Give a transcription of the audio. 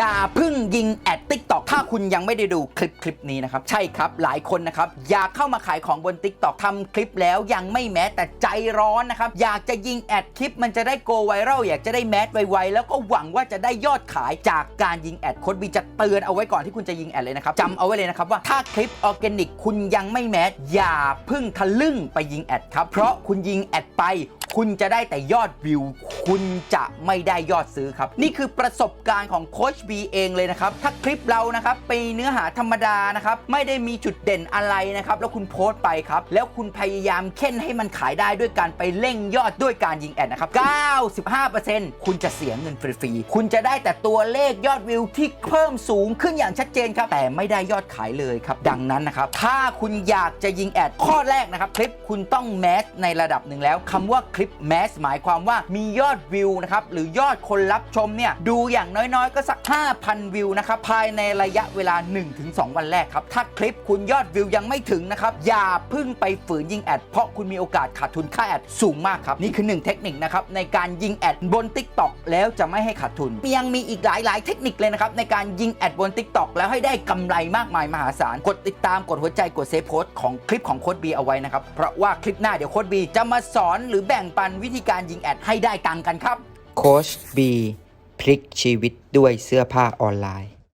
อย่าเพึ่งยิงแอด ติ๊กตอกถ้าคุณยังไม่ได้ดูคลิปคลิปนี้นะครับ ใช่ครับหลายคนนะครับ อยากเข้ามาขายของบน t ิ k t o k ทำคลิปแล้วยังไม่แม้แต่ใจร้อนนะครับ อยากจะยิงแอดคลิปมันจะได้โกไวรัลอยากจะได้แมสไวๆแล้วก็หวังว่าจะได้ยอดขายจากการยิงแอดโค้ดบีจะเตือนเอาไว้ก่อนที่คุณจะยิงแอดเลยนะครับจำเอาไว้เลยนะครับว่าถ้าคลิปออร์แกนิกคุณยังไม่แมสอย่าพึ่งทะลึ่งไปยิงแอดครับเพราะคุณยิงแอดไปคุณจะได้แต่ยอดวิว คุณจะไม่ได้ยอดซื้อครับ นี่คือประสบการณ์ของโคชบีเองเลยนะครับ ถ้าคลิปเรานะครับไปเนื้อหาธรรมดานะครับไม่ได้มีจุดเด่นอะไรนะครับแล้วคุณโพสต์ไปครับแล้วคุณพยายามเค้นให้มันขายได้ด้วยการไปเร่งยอดด้วยการยิงแอดนะครับ95%คุณจะเสียเงินฟรีๆคุณจะได้แต่ตัวเลขยอดวิวที่เพิ่มสูงขึ้นอย่างชัดเจนครับแต่ไม่ได้ยอดขายเลยครับดังนั้นนะครับถ้าคุณอยากจะยิงแอดข้อแรกนะครับคลิปคุณต้องแมสในระดับหนึ่งแล้วคำว่าคลิปแมสหมายความว่ามียอดวิวนะครับหรือยอดคนรับชมเนี่ยดูอย่างน้อยๆ ก็สัก 5,000 วิวนะครับภายในระยะเวลา 1-2 วันแรกครับ ถ้าคลิปคุณยอดวิวยังไม่ถึงนะครับ อย่าพึ่งไปฝืนยิงแอด เพราะคุณมีโอกาสขาดทุนค่าแอดสูงมากครับ นี่คือหนึ่งเทคนิคนะครับ ในการยิงแอดบน Tik t o อกแล้วจะไม่ให้ขาดทุน ยังมีอีกหลาย ๆ เทคนิคเลยนะครับ ในการยิงแอดบน Tik t o อกแล้วให้ได้กำไรมากมายมหาศาล กดติดตามกดหัวใจกดเซฟโพสต์ของคลิปของโค้ดบีเอาไว้นะครับเพราะว่าคลิปหน้าเดี๋ยวโค้ดบีจะมาสอนหรือแบ่งปันวิธีการยิงแอดให้ได้ตังกันครับโค้ชบีพลิกชีวิตด้วยเสื้อผ้าออนไลน์